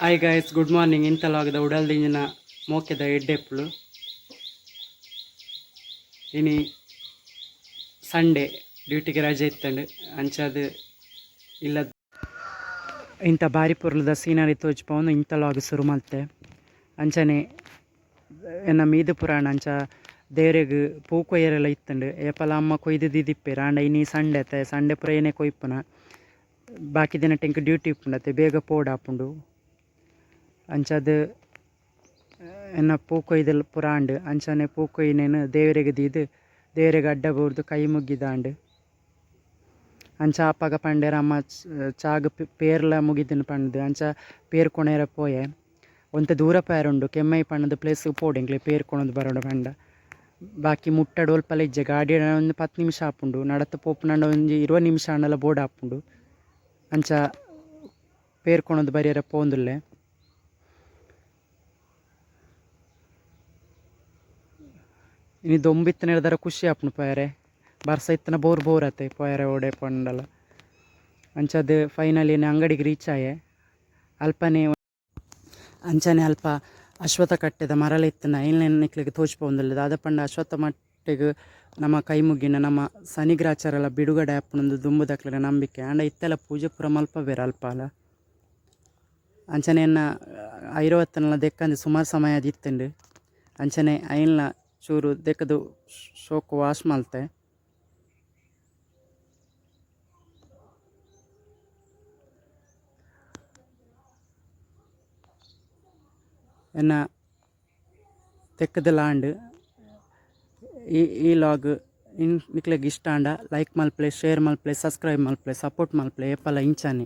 Hi guys good morning ಇಂತಲಾಗದ ಉಡಲ್ದಿಂಜಿನ ಮೋಕೆದ ಎಡ್ಡೆಪ್ಪಳು ಇನಿ ಸಂಡೇ ಡ್ಯೂಟಿಗೆ ರಜೆ ಇತ್ತಂಡು ಅಂಚಾದ ಇಲ್ಲ ಇಂಥ ಬಾರಿ ಪೊರ್ಲದ ಸೀನರಿ ತೋಜ್ಪವನು ಇಂತಲಾಗ ಶುರು ಮಲ್ತೆ ಅಂಚನೆ ಎನ್ನ ಮೀದು ಪುರಾಣ ಅಂಚ ದೇವ್ರಿಗೆ ಪೂ ಕೊಯ್ಯರೆಲ್ಲ ಇತ್ತಂಡು ಏಪಲ ಅಮ್ಮ ಕೊಯ್ದು ದಿದಿಪ್ಪೆರ್. ಆಂಡ ಇನಿ ಸಂಡೆ ಅತ್ತೆ ಸಂಡೆ ಪುರ ಏನೇ ಕೊಯ್ಪುನ. ಬಾಕಿ ದಿನ ಟೆಂಕ್ ಡ್ಯೂಟಿ ಇಪ್ಪುಂಡತ್ತೆ ಬೇಗ ಪೋಡ್ ಆಪುಂಡು. ಅಂಚದ್, ಎನ್ನ ಪೂ ಕೊಯ್ದಲ್ ಪುರಾಂಡ್, ಅಂಚನೆ ಪೂ ಕೊಯ್ನೇನು ದೇವರಿಗೆ ದೀದು ದೇವರಿಗೆ ಅಡ್ಡ ಬೋರ್ದು ಕೈ ಮುಗ್ಗಿದಾಂಡ್. ಅಂಚ ಅಪ್ಪಗ ಪಂಡೆರ ಅಮ್ಮ ಚಾಗ್ ಪೇರ್ಲ ಮುಗಿದಿನ ಪಂಡ್ದು, ಅಂಚ ಪೇರ್ ಕೊಣೆರ ಪೋಯೆ. ಒಂತ ದೂರ ಪೇರುಂಡು ಕೆಮ್ಮೈ ಪಣ್ಣದ ಪ್ಲೇಸ್ ಪೋಡೆಂಗ್ಲೆ ಪೇರ್ ಕೊಣದು ಬರೋಡ ಪಂಡ. ಬಾಕಿ ಮುಟ್ಟಡು ಒಲ್ಪಲ ಇಜ್ಜೆ, ಗಾಡಿ ಒಂದು ಪತ್ತು ನಿಮಿಷ ಆಪುಂಡು ನಡತ ಪೋಪುನಂಡ ಒಂಜಿ ಇರುವ ನಿಮಿಷ ಅನ್ನಲ ಬೋರ್ಡ್ ಆಪುಂಡು. ಅಂಚ ಪೇರ್ ಬರೆಯರ ಬರಿಯರ ಪೋಂದುಲ್ಲೆ. ಇನಿ ദൊമ്പിത്തന എഴുതാറ ಖುಷಿ ಪೋಯರೆ ಬರ್ಸ ಇತ್ತನ ಬೋರ್ ಬೋರ್ ಆತೆ ಪೋಯರೆ ಓಡೆ ಪಂಡಲ ಅಂಚದ್ ಫೈನಲಿ ಅಂಗಡಿಗೆ ರೀಚ್ ಆಯೆ ಅಲ್ಪನೇ ಅಂಚನೆ ಅಲ್ಪ ಅಶ್ವತ್ಥ ಕಟ್ಟೆದ ಮರಲ ಇತ್ತನ ಐಲ್ನೇನು ನಿಕ್ಲಿಗೆ ತೋಚ್ಪೊಂದುಲ್ಲದ ಅದ ಪಂಡ ಅಶ್ವತ್ಥ ಮಟ್ಟಿಗೆ ನಮ್ಮ ಕೈ ಮುಗ್ಗಿನ ನಮ್ಮ ಸನಿಗ್ರಾಚಾರೆಲ್ಲ ಬಿಡುಗಡೆ ಆಪುನೊಂದು ದುಂಬುದಕ್ಲಿನ ನಂಬಿಕೆ ಆಂಡ ಇತ್ತೆಲ್ಲ ಪೂಜೆ ಪೂರ ಮಲ್ಪ ಬೇರೆ ಅಲ್ಪ ಅಲ್ಲ ಅಂಚನೆ ಎನ್ನ ಐರವತ್ತನೆಲ್ಲ ದೆಕ್ಕಂದು ಸುಮಾರು ಸಮಯ ಅದಿತ್ತಂಡು ಅಂಚನೆ ಐಲ್ನ ಚೂರು ದೆಕ್ಕದು ಶೋಕು ವಾಶ್ ಮಲ್ತೆ ಎನ್ನ ತೆಕ್ಕದ ಲಾಂಡ್ ಈ ಈ ಲಾಗ್ ಇನ್ ನಿಕ್ಲೆಗ್ ಇಷ್ಟ ಆಂಡ ಲೈಕ್ ಮಲ್ಪ್ಲೆ ಶೇರ್ ಮಲ್ಪ್ಲೆ ಸಬ್ಸ್ಕ್ರೈಬ್ ಮಲ್ಪ್ಲೆ ಸಪೋರ್ಟ್ ಮಲ್ಪ್ಲೆ ಎಪ್ಪಲ ಇಂಚಾನೆ